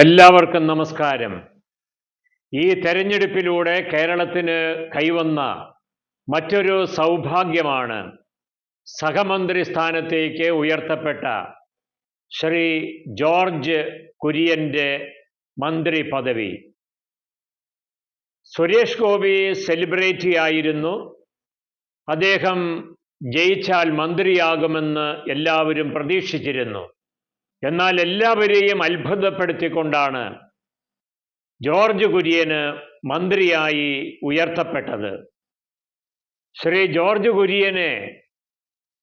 എല്ലാവർക്കും നമസ്കാരം. ഈ തെരഞ്ഞെടുപ്പിലൂടെ കേരളത്തിന് കൈവന്ന മറ്റൊരു സൗഭാഗ്യമാണ് സഹമന്ത്രി സ്ഥാനത്തേക്ക് ഉയർത്തപ്പെട്ട ശ്രീ ജോർജ് കുര്യന്റെ മന്ത്രി പദവി. സുരേഷ് ഗോപി സെലിബ്രേറ്റി ആയിരുന്നു. അദ്ദേഹം ജയിച്ചാൽ മന്ത്രിയാകുമെന്ന് എല്ലാവരും പ്രതീക്ഷിച്ചിരുന്നു. എന്നാൽ എല്ലാവരെയും അത്ഭുതപ്പെടുത്തിക്കൊണ്ടാണ് ജോർജ് കുര്യന് മന്ത്രിയായി ഉയർത്തപ്പെട്ടത്. ശ്രീ ജോർജ് കുര്യനെ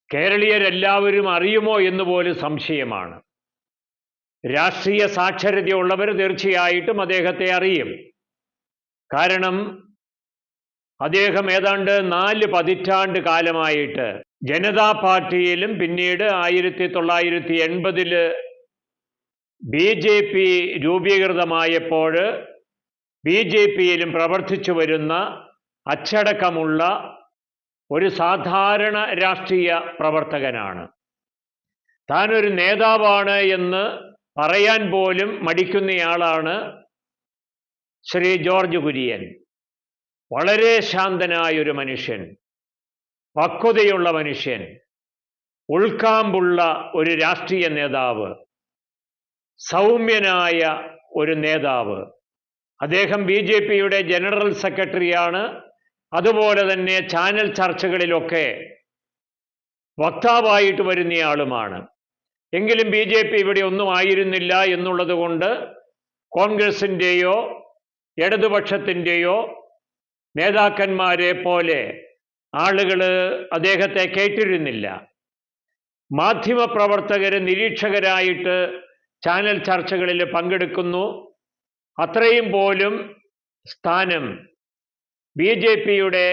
കേരളീയരെല്ലാവരും അറിയുമോ എന്ന് പോലും സംശയമാണ്. രാഷ്ട്രീയ സാക്ഷരതയുള്ളവർ തീർച്ചയായിട്ടും അദ്ദേഹത്തെ അറിയും. കാരണം അദ്ദേഹം ഏതാണ്ട് നാല് പതിറ്റാണ്ട് കാലമായിട്ട് ജനതാ പാർട്ടിയിലും പിന്നീട് ആയിരത്തി തൊള്ളായിരത്തി എൺപതിൽ ബി ജെ പി രൂപീകൃതമായപ്പോൾ ബി ജെ പിയിലും പ്രവർത്തിച്ചു വരുന്ന അച്ചടക്കമുള്ള ഒരു സാധാരണ രാഷ്ട്രീയ പ്രവർത്തകനാണ്. താനൊരു നേതാവാണ് എന്ന് പറയാൻ പോലും മടിക്കുന്നയാളാണ് ശ്രീ ജോർജ് കുര്യൻ. വളരെ ശാന്തനായൊരു മനുഷ്യൻ. പക്വതയുള്ള മനുഷ്യൻ ഉൾക്കാമ്പുള്ള ഒരു രാഷ്ട്രീയ നേതാവ് സൗമ്യനായ ഒരു നേതാവ്. അദ്ദേഹം ബി ജെ പിയുടെ ജനറൽ സെക്രട്ടറിയാണ്. അതുപോലെ തന്നെ ചാനൽ ചർച്ചകളിലൊക്കെ വക്താവായിട്ട് വരുന്നയാളുമാണ്. എങ്കിലും ബി ജെ പി ഇവിടെ ഒന്നും ആയിരുന്നില്ല എന്നുള്ളത് കൊണ്ട് കോൺഗ്രസിന്റെയോ ഇടതുപക്ഷത്തിന്റെയോ നേതാക്കന്മാരെ പോലെ ആളുകൾ അദ്ദേഹത്തെ കേട്ടിരുന്നില്ല. മാധ്യമപ്രവർത്തകർ നിരീക്ഷകരായിട്ട് ചാനൽ ചർച്ചകളിൽ പങ്കെടുക്കുന്നു. അത്രയും പോലും സ്ഥാനം ബി ജെ പിയുടെ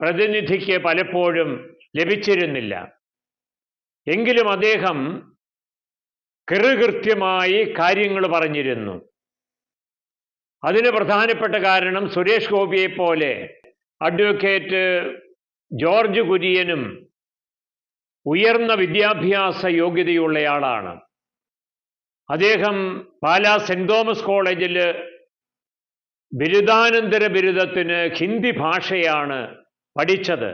പ്രതിനിധിക്ക് പലപ്പോഴും ലഭിച്ചിരുന്നില്ല. എങ്കിലും അദ്ദേഹം കൃകൃത്യമായി കാര്യങ്ങൾ പറഞ്ഞിരുന്നു. അതിന് പ്രധാനപ്പെട്ട കാരണം സുരേഷ് ഗോപിയെ പോലെ അഡ്വക്കേറ്റ് ജോർജ് കുര്യനും ഉയർന്ന വിദ്യാഭ്യാസ യോഗ്യതയുള്ളയാളാണ്. അദ്ദേഹം പാലാ സെന്റ് തോമസ് കോളേജിൽ ബിരുദാനന്തര ബിരുദത്തിന് ഹിന്ദി ഭാഷയാണ് പഠിച്ചത്.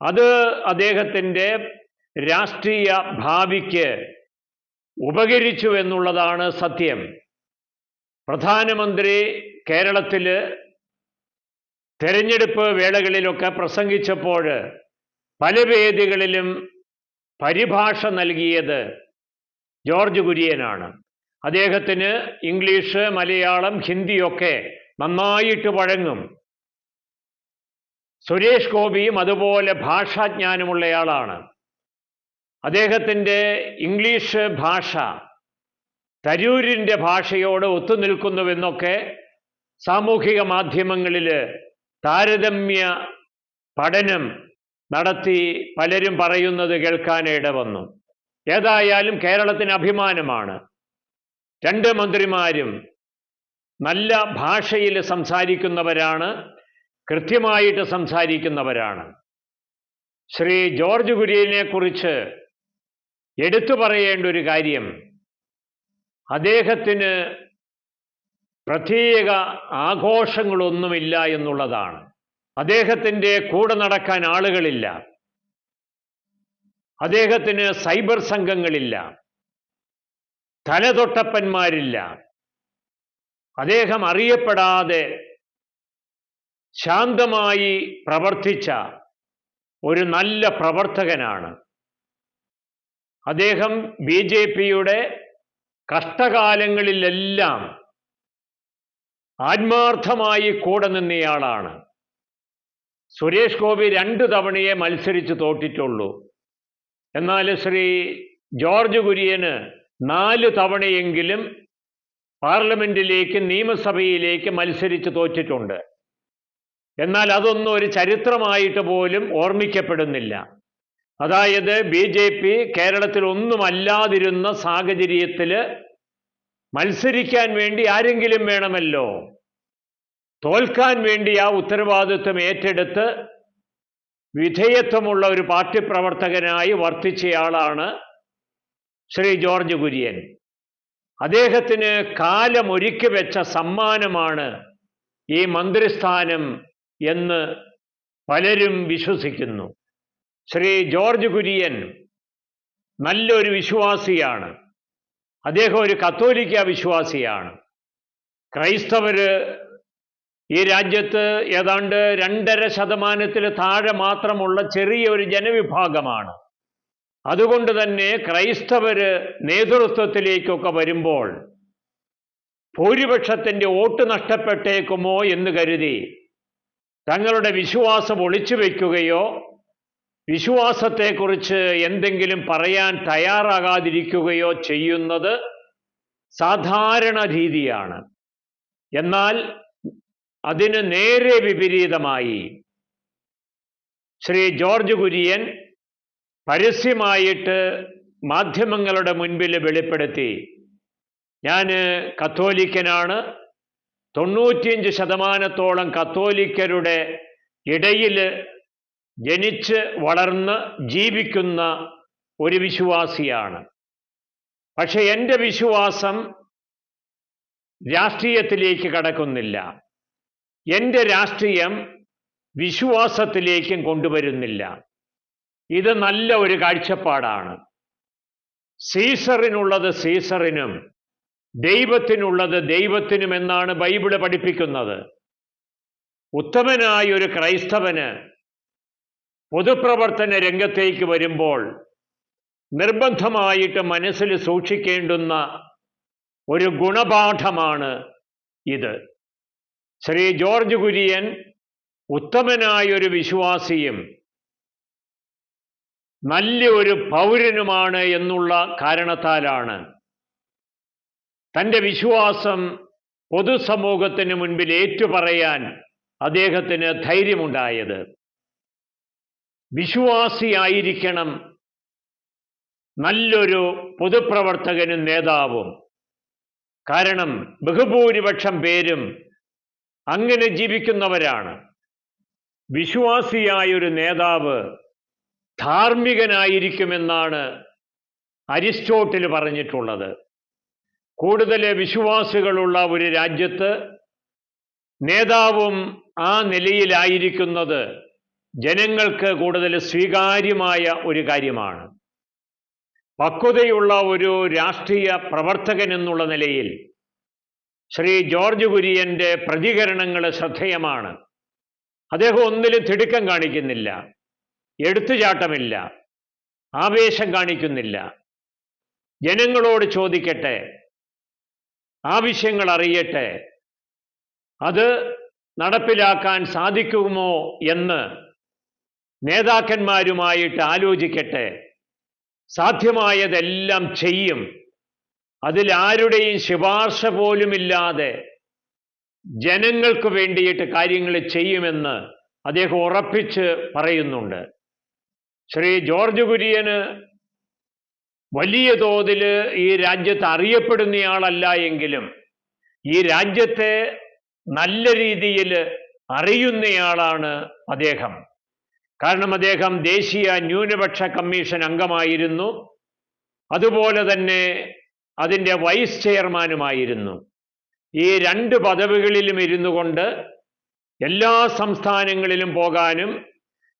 അത് അദ്ദേഹത്തിന്റെ രാഷ്ട്രീയ ഭാവിക്ക് ഉപകരിച്ചു എന്നുള്ളതാണ് സത്യം. പ്രധാനമന്ത്രി കേരളത്തിൽ തെരഞ്ഞെടുപ്പ് വേളകളിലൊക്കെ പ്രസംഗിച്ചപ്പോൾ പല വേദികളിലും പരിഭാഷ നൽകിയത് ജോർജ് കുര്യനാണ്. അദ്ദേഹത്തിന് ഇംഗ്ലീഷ് മലയാളം ഹിന്ദിയൊക്കെ നന്നായിട്ട് വഴങ്ങും. സുരേഷ് ഗോപിയും അതുപോലെ ഭാഷാജ്ഞാനമുള്ളയാളാണ്. അദ്ദേഹത്തിന്റെ ഇംഗ്ലീഷ് ഭാഷ തരൂരിന്റെ ഭാഷയോട് ഒത്തുനിൽക്കുന്നുവെന്നൊക്കെ സാമൂഹിക മാധ്യമങ്ങളിൽ താരതമ്യ പഠനം നടത്തി പലരും പറയുന്നത് കേൾക്കാനിട വന്നു ഏതായാലും കേരളത്തിന് അഭിമാനമാണ്. രണ്ട് മന്ത്രിമാരും നല്ല ഭാഷയിൽ സംസാരിക്കുന്നവരാണ് കൃത്യമായിട്ട് സംസാരിക്കുന്നവരാണ്. ശ്രീ ജോർജ് കുര്യനെ കുറിച്ച് എടുത്തു പറയേണ്ട ഒരു കാര്യം. അദ്ദേഹത്തിന് പ്രത്യേക ആഘോഷങ്ങളൊന്നുമില്ല എന്നുള്ളതാണ്. അദ്ദേഹത്തിന്റെ കൂടെ നടക്കാൻ ആളുകളില്ല. അദ്ദേഹത്തിന് സൈബർ സംഘങ്ങളില്ല. തലതൊട്ടപ്പന്മാരില്ല. അദ്ദേഹം അറിയപ്പെടാതെ ശാന്തമായി പ്രവർത്തിച്ച ഒരു നല്ല പ്രവർത്തകനാണ്. അദ്ദേഹം ബി ജെ പിയുടെ കഷ്ടകാലങ്ങളിലെല്ലാം ആത്മാർത്ഥമായി കൂടെ നിന്നയാളാണ് സുരേഷ് ഗോപി രണ്ടു തവണയെ മത്സരിച്ച് തോറ്റിട്ടുള്ളൂ. എന്നാൽ ശ്രീ ജോർജ് കുര്യന് നാല് തവണയെങ്കിലും പാർലമെന്റിലേക്ക് നിയമസഭയിലേക്ക് മത്സരിച്ച് തോറ്റിട്ടുണ്ട്. എന്നാൽ അതൊന്നും ഒരു ചരിത്രമായിട്ട് പോലും ഓർമ്മിക്കപ്പെടുന്നില്ല. അതായത് ബി ജെ പി കേരളത്തിൽ ഒന്നുമല്ലാതിരുന്ന സാഹചര്യത്തിൽ മത്സരിക്കാൻ വേണ്ടി ആരെങ്കിലും വേണമല്ലോ? തോൽക്കാൻ വേണ്ടി ആ ഉത്തരവാദിത്വം ഏറ്റെടുത്ത് വിധേയത്വമുള്ള ഒരു പാർട്ടി പ്രവർത്തകനായി വർത്തിച്ചയാളാണ് ശ്രീ ജോർജ് കുര്യൻ. അദ്ദേഹത്തിന് കാലമൊരുക്കി വെച്ച സമ്മാനമാണ് ഈ മന്ത്രിസ്ഥാനം എന്ന് പലരും വിശ്വസിക്കുന്നു. ശ്രീ ജോർജ് കുര്യൻ നല്ലൊരു വിശ്വാസിയാണ്. അദ്ദേഹം ഒരു കത്തോലിക്ക വിശ്വാസിയാണ്. ക്രൈസ്തവർ ഈ രാജ്യത്ത് ഏതാണ്ട് രണ്ടര ശതമാനത്തിൽ താഴെ മാത്രമുള്ള ചെറിയ ഒരു ജനവിഭാഗമാണ്. അതുകൊണ്ട് തന്നെ ക്രൈസ്തവര് നേതൃത്വത്തിലേക്കൊക്കെ വരുമ്പോൾ ഭൂരിപക്ഷത്തിന്റെ വോട്ട് നഷ്ടപ്പെട്ടേക്കുമോ എന്ന് കരുതി തങ്ങളുടെ വിശ്വാസം ഒളിച്ചു വയ്ക്കുകയോ വിശ്വാസത്തെക്കുറിച്ച് എന്തെങ്കിലും പറയാൻ തയ്യാറാകാതിരിക്കുകയോ ചെയ്യുന്നത് സാധാരണ രീതിയാണ്. എന്നാൽ അതിന് നേരെ വിപരീതമായി ശ്രീ ജോർജ് കുര്യൻ പരസ്യമായിട്ട് മാധ്യമങ്ങളുടെ മുൻപിൽ വെളിപ്പെടുത്തി ഞാൻ കത്തോലിക്കനാണ്. തൊണ്ണൂറ്റിയഞ്ച് ശതമാനത്തോളം കത്തോലിക്കരുടെ ഇടയിൽ ജനിച്ച് വളർന്ന് ജീവിക്കുന്ന ഒരു വിശ്വാസിയാണ്. പക്ഷെ എന്റെ വിശ്വാസം രാഷ്ട്രീയത്തിലേക്ക് കടക്കുന്നില്ല. എന്റെ രാഷ്ട്രീയം വിശ്വാസത്തിലേക്കും കൊണ്ടുവരുന്നില്ല. ഇത് നല്ല ഒരു കാഴ്ചപ്പാടാണ്. സീസറിനുള്ളത് സീസറിനും ദൈവത്തിനുള്ളത് ദൈവത്തിനും എന്നാണ് ബൈബിൾ പഠിപ്പിക്കുന്നത്. ഉത്തമനായ ഒരു ക്രൈസ്തവന് പൊതുപ്രവർത്തന രംഗത്തേക്ക് വരുമ്പോൾ നിർബന്ധമായിട്ട് മനസ്സിൽ സൂക്ഷിക്കേണ്ടുന്ന ഒരു ഗുണപാഠമാണ് ഇത്. ശ്രീ ജോർജ് കുര്യൻ ഉത്തമനായ ഒരു വിശ്വാസിയും നല്ല ഒരു പൗരനുമാണ് എന്നുള്ള കാരണത്താലാണ് തന്റെ വിശ്വാസം പൊതുസമൂഹത്തിന് മുൻപിൽ ഏറ്റുപറയാൻ അദ്ദേഹത്തിന് ധൈര്യമുണ്ടായത്. വിശ്വാസിയായിരിക്കണം. നല്ലൊരു പൊതുപ്രവർത്തകനും നേതാവും. കാരണം ബഹുഭൂരിപക്ഷം പേരും അങ്ങനെ ജീവിക്കുന്നവരാണ്. വിശ്വാസിയായൊരു നേതാവ് ധാർമ്മികനായിരിക്കുമെന്നാണ് അരിസ്റ്റോട്ടിൽ പറഞ്ഞിട്ടുള്ളത്. കൂടുതൽ വിശ്വാസികളുള്ള ഒരു രാജ്യത്ത് നേതാവും ആ നിലയിലായിരിക്കുന്നത് ജനങ്ങൾക്ക് കൂടുതൽ സ്വീകാര്യമായ ഒരു കാര്യമാണ്. പക്വതയുള്ള ഒരു രാഷ്ട്രീയ പ്രവർത്തകൻ എന്നുള്ള നിലയിൽ ശ്രീ ജോർജ് കുര്യന്റെ പ്രതികരണങ്ങൾ ശ്രദ്ധേയമാണ്. അദ്ദേഹം ഒന്നിലും തിടുക്കം കാണിക്കുന്നില്ല എടുത്തുചാട്ടമില്ല ആവേശം കാണിക്കുന്നില്ല. ജനങ്ങളോട് ചോദിക്കട്ടെ ആവശ്യങ്ങൾ അറിയട്ടെ അത് നടപ്പിലാക്കാൻ സാധിക്കുമോ എന്ന് നേതാക്കന്മാരുമായിട്ട് ആലോചിക്കട്ടെ. സാധ്യമായതെല്ലാം ചെയ്യും. അതിലാരുടെയും ശുപാർശ പോലുമില്ലാതെ ജനങ്ങൾക്ക് വേണ്ടിയിട്ട് കാര്യങ്ങൾ ചെയ്യുമെന്ന് അദ്ദേഹം ഉറപ്പിച്ച് പറയുന്നുണ്ട്. ശ്രീ ജോർജ് കുര്യന് വലിയ തോതിൽ ഈ രാജ്യത്ത് അറിയപ്പെടുന്നയാളല്ല എങ്കിലും ഈ രാജ്യത്തെ നല്ല രീതിയിൽ അറിയുന്നയാളാണ് അദ്ദേഹം. കാരണം അദ്ദേഹം ദേശീയ ന്യൂനപക്ഷ കമ്മീഷൻ അംഗമായിരുന്നു. അതുപോലെ തന്നെ അതിന്റെ വൈസ് ചെയർമാനുമായിരുന്നു. ഈ രണ്ട് പദവികളിലും ഇരുന്നു കൊണ്ട് എല്ലാ സംസ്ഥാനങ്ങളിലും പോകാനും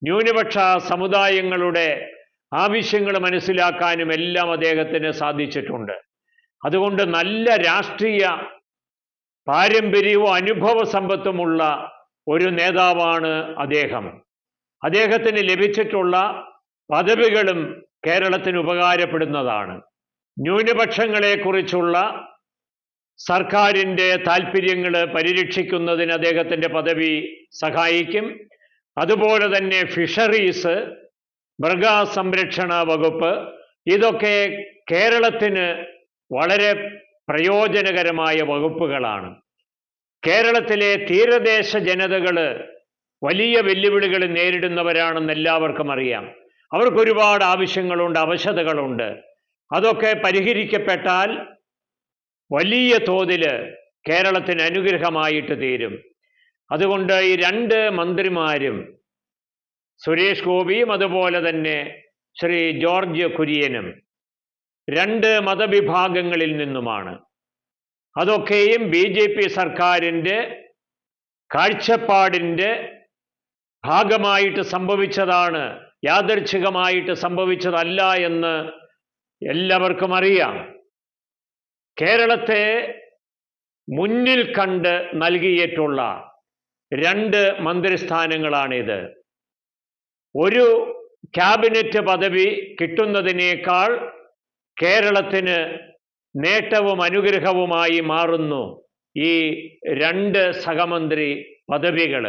ന്യൂനപക്ഷ സമുദായങ്ങളുടെ ആവശ്യങ്ങൾ മനസ്സിലാക്കാനും എല്ലാം അദ്ദേഹത്തിന് സാധിച്ചിട്ടുണ്ട്. അതുകൊണ്ട് നല്ല രാഷ്ട്രീയ പാരമ്പര്യവും അനുഭവ സമ്പത്തുമുള്ള ഒരു നേതാവാണ് അദ്ദേഹം. അദ്ദേഹത്തിന് ലഭിച്ചിട്ടുള്ള പദവികളും കേരളത്തിന് ഉപകാരപ്പെടുന്നതാണ്. ന്യൂനപക്ഷങ്ങളെക്കുറിച്ചുള്ള സർക്കാരിന്റെ താല്പര്യങ്ങൾ പരിരക്ഷിക്കുന്നതിന് അദ്ദേഹത്തിന്റെ പദവി സഹായിക്കും. അതുപോലെ തന്നെ ഫിഷറീസ് മൃഗസംരക്ഷണ വകുപ്പ് ഇതൊക്കെ കേരളത്തിന് വളരെ പ്രയോജനകരമായ വകുപ്പുകളാണ്. കേരളത്തിലെ തീരദേശ ജനതകൾ വലിയ വെല്ലുവിളികൾ നേരിടുന്നവരാണെന്ന് എല്ലാവർക്കും അറിയാം. അവർക്കൊരുപാട് ആവശ്യങ്ങളുണ്ട് അവശതകളുണ്ട്. അതൊക്കെ പരിഹരിക്കപ്പെട്ടാൽ വലിയ തോതിൽ കേരളത്തിന് അനുഗ്രഹമായിട്ട് തീരും. അതുകൊണ്ട് ഈ രണ്ട് മന്ത്രിമാരും സുരേഷ് ഗോപിയും അതുപോലെ തന്നെ ശ്രീ ജോർജ് കുര്യനും രണ്ട് മതവിഭാഗങ്ങളിൽ നിന്നുമാണ്. അതൊക്കെയും ബി ജെ പി സർക്കാരിന്റെ കാഴ്ചപ്പാടിന്റെ ഭാഗമായിട്ട് സംഭവിച്ചതാണ് യാദർച്ഛികമായിട്ട് സംഭവിച്ചതല്ല എന്ന് എല്ലാവർക്കും അറിയാം. കേരളത്തെ മുന്നിൽ കണ്ട് നൽകിയിട്ടുള്ള രണ്ട് മന്ത്രിസ്ഥാനങ്ങളാണിത്. ഒരു ക്യാബിനറ്റ് പദവി കിട്ടുന്നതിനേക്കാൾ കേരളത്തിന് നേട്ടവും അനുഗ്രഹവുമായി മാറുന്നു ഈ രണ്ട് സഹമന്ത്രി പദവികൾ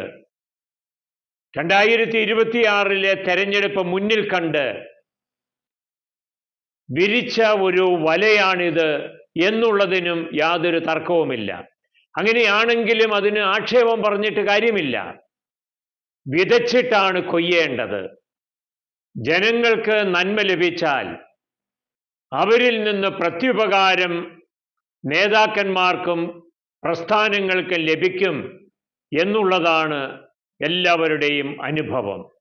രണ്ടായിരത്തി ഇരുപത്തിയാറിലെ തെരഞ്ഞെടുപ്പ് മുന്നിൽ കണ്ട് വിരിച്ച ഒരു വലയാണിത് എന്നുള്ളതിനും യാതൊരു തർക്കവുമില്ല. അങ്ങനെയാണെങ്കിലും അതിന് ആക്ഷേപം പറഞ്ഞിട്ട് കാര്യമില്ല. വിതച്ചിട്ടാണ് കൊയ്യേണ്ടത്. ജനങ്ങൾക്ക് നന്മ ലഭിച്ചാൽ അവരിൽ നിന്ന് പ്രത്യുപകാരം നേതാക്കന്മാർക്കും പ്രസ്ഥാനങ്ങൾക്കും ലഭിക്കും എന്നുള്ളതാണ് എല്ലാവരുടെയും അനുഭവം.